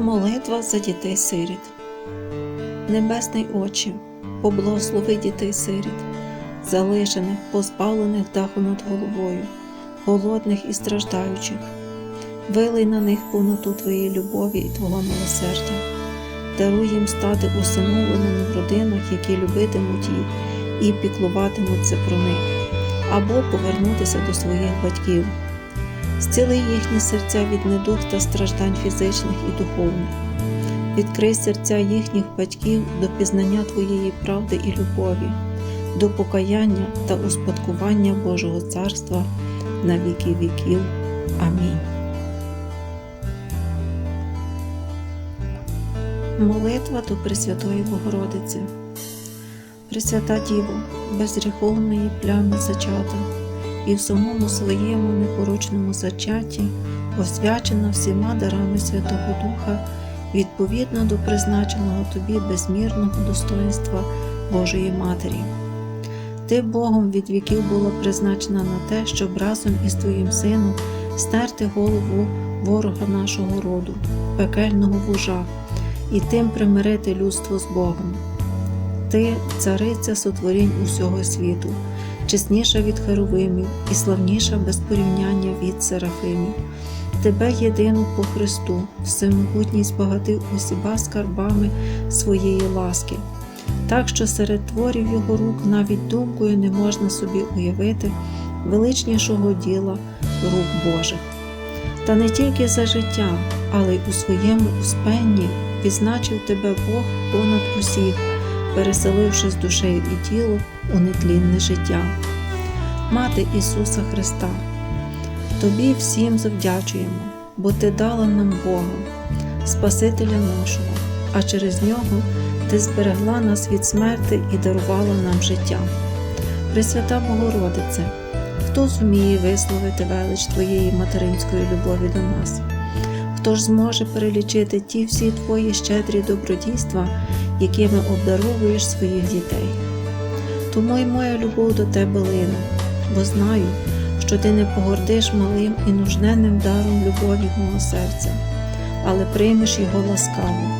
Молитва за дітей сиріт. Небесний Отче, поблагослови дітей сиріт, залишених, позбавлених даху над головою, голодних і страждаючих. Вилий на них повноту Твоєї любові і Твого милосердя. Даруй їм стати усиновленими в родинах, які любитимуть їх і піклуватимуться про них, або повернутися до своїх батьків. Зціли їхні серця від недуг та страждань фізичних і духовних. Відкрий серця їхніх батьків до пізнання Твоєї правди і любові, до покаяння та успадкування Божого Царства на віки віків. Амінь. Молитва до Пресвятої Богородиці. Пресвята Діво, безгріховної плями зачата, і в самому своєму непорочному зачатті освячена всіма дарами Святого Духа відповідно до призначеного тобі безмірного достоинства Божої Матері. Ти Богом від віків була призначена на те, щоб разом із Твоїм Сином стерти голову ворога нашого роду, пекельного вужа, і тим примирити людство з Богом. Ти, цариця сотворінь усього світу, чесніша від херовимів і славніша без порівняння від серафимів. Тебе єдину по Христу, всемогутність багатив усіма скарбами своєї ласки, так що серед творів Його рук навіть думкою не можна собі уявити величнішого діла рук Божих. Та не тільки за життя, але й у своєму успенні відзначив тебе Бог понад усіх, переселивши з душею і тілом у нетлінне життя. Мати Ісуса Христа. Тобі всім завдячуємо, бо Ти дала нам Бога, Спасителя нашого, а через нього Ти зберегла нас від смерти і дарувала нам життя. Пресвята Богородице, хто зуміє висловити велич Твоєї материнської любові до нас? Хто ж зможе перелічити ті всі Твої щедрі добродійства, якими обдаровуєш своїх дітей? Тому й моя любов до Тебе лине, бо знаю, що ти не погордиш малим і нужненним даром любові мого серця, але приймеш його ласкаво,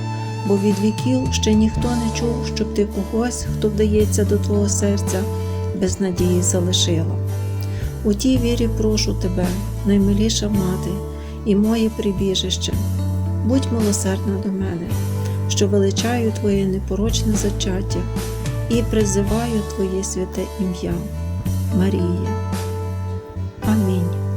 бо від віків ще ніхто не чув, щоб ти когось, хто вдається до твого серця, без надії залишила. У тій вірі прошу тебе, наймиліша мати, і моє прибіжище, будь милосердна до мене, що величаю Твоє непорочне зачаття і призиваю Твоє святе ім'я, Марія. Амінь.